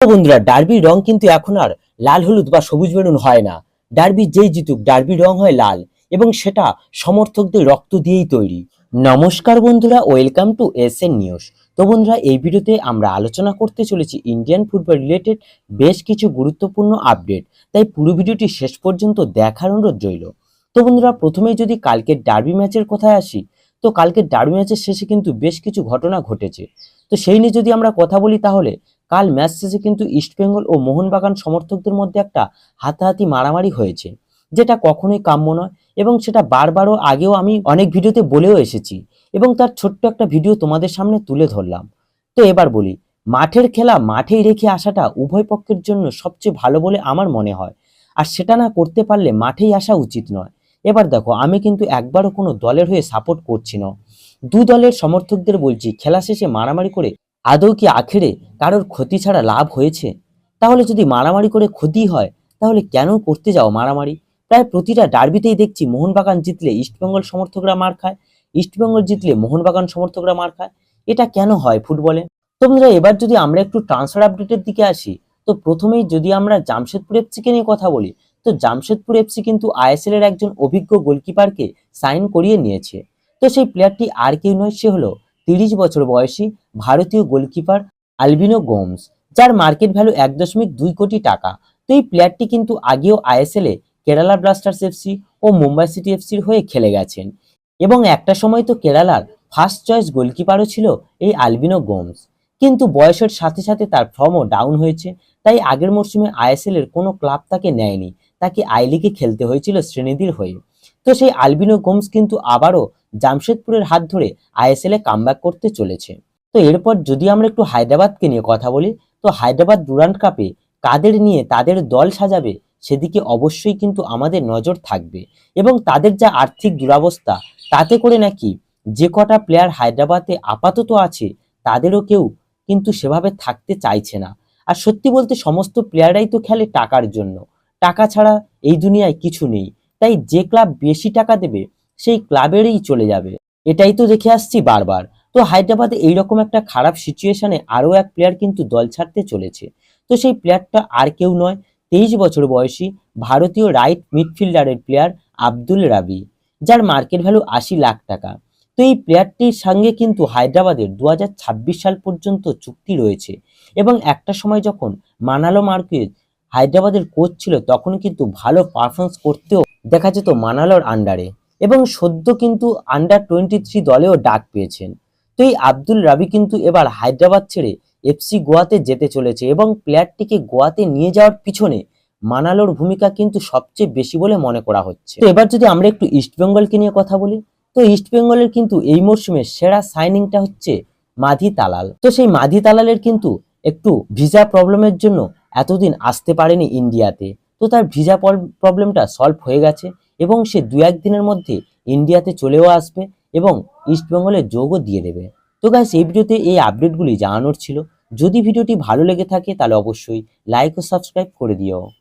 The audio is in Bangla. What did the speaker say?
বন্ধুরা, ডার্বির রং কিন্তু এখন আর লাল, হলুদ বা সবুজ বেলুন হয় না। ডার্বি যেই জিতুক ডার্বির রং হয় লাল এবং সেটা সমর্থকদের রক্ত দিয়েই তৈরি। নমস্কার বন্ধুরা, welcome to S N news. তো বন্ধুরা, এই ভিডিওতে আমরা আলোচনা করতে চলেছি ইন্ডিয়ান ফুটবল রিলেটেড বেশ কিছু গুরুত্বপূর্ণ আপডেট। তাই পুরো ভিডিওটি শেষ পর্যন্ত দেখার অনুরোধ রইল। তো বন্ধুরা, প্রথমেই যদি কালকের ডার্বি ম্যাচের কথায় আসি, তো কালকের ডার্বি ম্যাচের শেষে কিন্তু বেশ কিছু ঘটনা ঘটেছে। তো সেই নিয়ে যদি আমরা কথা বলি তাহলে কাল ম্যাচ শেষে কিন্তু ইস্টবেঙ্গল ও মোহনবাগান সমর্থকদের মধ্যে একটা হাতাহাতি মারামারি হয়েছে, যেটা কখনোই কাম্য নয় এবং সেটা বারবারও আগেও আমি অনেক ভিডিওতে বলেও এসেছি এবং তার ছোট্ট একটা ভিডিও তোমাদের সামনে তুলে ধরলাম। তো এবার বলি, মাঠের খেলা মাঠেই রেখে আসাটা উভয় পক্ষের জন্য সবচেয়ে ভালো বলে আমার মনে হয়। আর সেটা না করতে পারলে মাঠেই আসা উচিত নয়। এবার দেখো, আমি কিন্তু একবারও কোনো দলের হয়ে সাপোর্ট করছি না। দু দলের সমর্থকদের বলছি, খেলা শেষে মারামারি করে আদৌ কি আখেরে কারোর ক্ষতি ছাড়া লাভ হয়েছে? তাহলে যদি মারামারি করে ক্ষতি হয়, তাহলে কেন করতে যাও মারামারি? প্রায় প্রতিটা ডার্বিতেই দেখছি মোহনবাগান জিতলে ইস্টবেঙ্গল সমর্থকরা মার খায়, ইস্টবেঙ্গল জিতলে মোহনবাগান সমর্থকরা মার খায়। এটা কেন হয় ফুটবলে? তো বন্ধুরা এবার যদি আমরা একটু ট্রান্সফার আপডেটের দিকে আসি, তো প্রথমেই যদি আমরা জামশেদপুর এফসিকে নিয়ে কথা বলি, তো জামশেদপুর এফসি কিন্তু আইএসএল এর একজন অভিজ্ঞ গোলকিপারকে সাইন করিয়ে নিয়েছে। তো সেই প্লেয়ারটি আর কেউ নয়, সে হলো তিরিশ বছর বয়সী ভারতীয় গোলকিপার আলবিনো গোমস, যার মার্কেট ভ্যালু এক দশমিক দুই কোটি টাকা। তো এই প্লেয়ারটি কিন্তু আগেও আইএসএল কেরালা ব্লাস্টার্স এফসি ও মুম্বাই সিটি এফসির হয়ে খেলে গেছেন। এবং একটা সময় তো কেরালার ফার্স্ট চয়েস গোলকিপারও ছিল এই আলবিনো গোমস। কিন্তু বয়সের সাথে সাথে তার ফর্মও ডাউন হয়েছে, তাই আগের মরশুমে আইএসএল এর কোনো ক্লাব তাকে নেয়নি। তাকে আই লিগে খেলতে হয়েছিল শ্রেণীদির হয়ে। তো সেই আলবিনো গোমস কিন্তু আবারও জামশেদপুরের হাত ধরে আইএসএল কামব্যাক করতে চলেছে। তো এরপর যদি আমরা একটু হায়দ্রাবাদকে নিয়ে কথা বলি, তো হায়দ্রাবাদ ডুরান্ট কাপে কাদের নিয়ে তাদের দল সাজাবে সেদিকে অবশ্যই কিন্তু আমাদের নজর থাকবে। এবং তাদের যা আর্থিক দুরাবস্থা, তাতে করে নাকি যে কটা প্লেয়ার হায়দ্রাবাদে আপাতত আছে, তাদেরও কেউ কিন্তু সেভাবে থাকতে চাইছে না। আর সত্যি বলতে সমস্ত প্লেয়াররাই তো খেলে টাকার জন্য। টাকা ছাড়া এই দুনিয়ায় কিছু নেই। তাই যে ক্লাব বেশি টাকা দেবে সেই ক্লাবেরই চলে যাবে। এটাই তো দেখে আসছি বারবার। তো হায়দ্রাবাদে এইরকম একটা খারাপ সিচুয়েশনে আরও এক প্লেয়ার কিন্তু দল ছাড়তে চলেছে। তো সেই প্লেয়ারটা আর কেউ নয়, তেইশ বছর বয়সী ভারতীয় রাইট মিডফিল্ডারের প্লেয়ার আব্দুল রাবি, যার মার্কেট ভ্যালু আশি লাখ টাকা। তো এই প্লেয়ারটির সঙ্গে কিন্তু হায়দ্রাবাদের দু হাজার ছাব্বিশ সাল পর্যন্ত চুক্তি রয়েছে এবং একটা সময় যখন মানালো মার্কেজ হায়দ্রাবাদের কোচ ছিল, তখন কিন্তু ভালো পারফরমেন্স করতেও দেখা যেত মানালোর আন্ডারে এবং সদ্য কিন্তু আন্ডার টোয়েন্টি থ্রি দলেও ডাক পেয়েছেন। তো এই আব্দুল রাবি কিন্তু এবার হায়দ্রাবাদ ছেড়ে এফসি গোয়াতে যেতে চলেছে এবং প্লেয়ারটিকে গোয়াতে নিয়ে যাওয়ার পিছনে মানালোর ভূমিকা কিন্তু সবচেয়ে বেশি বলে মনে করা হচ্ছে। তো এবার যদি আমরা একটু ইস্টবেঙ্গলকে নিয়ে কথা বলি, তো ইস্টবেঙ্গলের কিন্তু এই মরশুমে সেরা সাইনিংটা হচ্ছে মাধি তালাল। তো সেই মাধি তালালের কিন্তু একটু ভিসা প্রবলেমের জন্য এতদিন আসতে পারেনি ইন্ডিয়াতে তো তার ভিসা প্রবলেমটা সলভ হয়ে গেছে। এবং সে দু একদিনের মধ্যে ইন্ডিয়াতে চলেও আসবে এবং ইস্টবেঙ্গলে যোগও দিয়ে দেবে। তো গাইস এই ভিডিওতে এই আপডেটগুলি জানানোর ছিল। যদি ভিডিওটি ভালো লেগে থাকে, তাহলে অবশ্যই লাইক ও সাবস্ক্রাইব করে দিও।